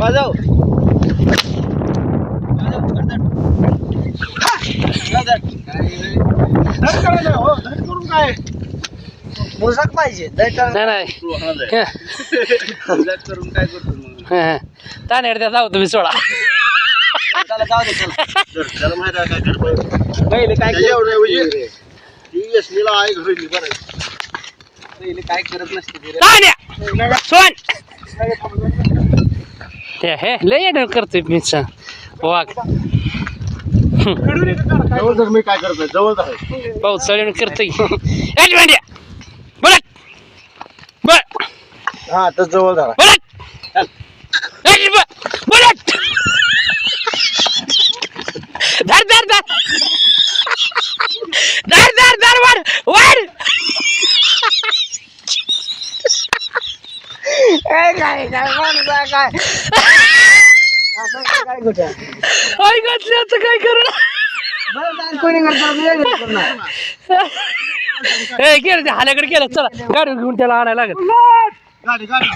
वाजव. मोजाक पाहिजे. नाही नाही. करून काय करतो मग? हं, हं. तानेड द्या जाऊ तुम्ही सोडा. त्याला जाऊ दे त्याला त्याला माहिती आहे काय करतो पहिले काय केलं? पहिले काय करत नसते. तान्या सोन. हे हे लय येणं करतोय मी सांग वाघ. मी काय करतोय जवळ आहे. पाऊस चढून करतोय. ए, बोलत बोल हा तर जवळ झाला बोलत ए, ब- बोलत धर धर धर धर धर वर वर काय काय माणसा काय आई काय करणार. ए गेलं ते हाल्याकडे गेलं चला गाडी घेऊन त्याला आणायला लागत गाडी गाडी.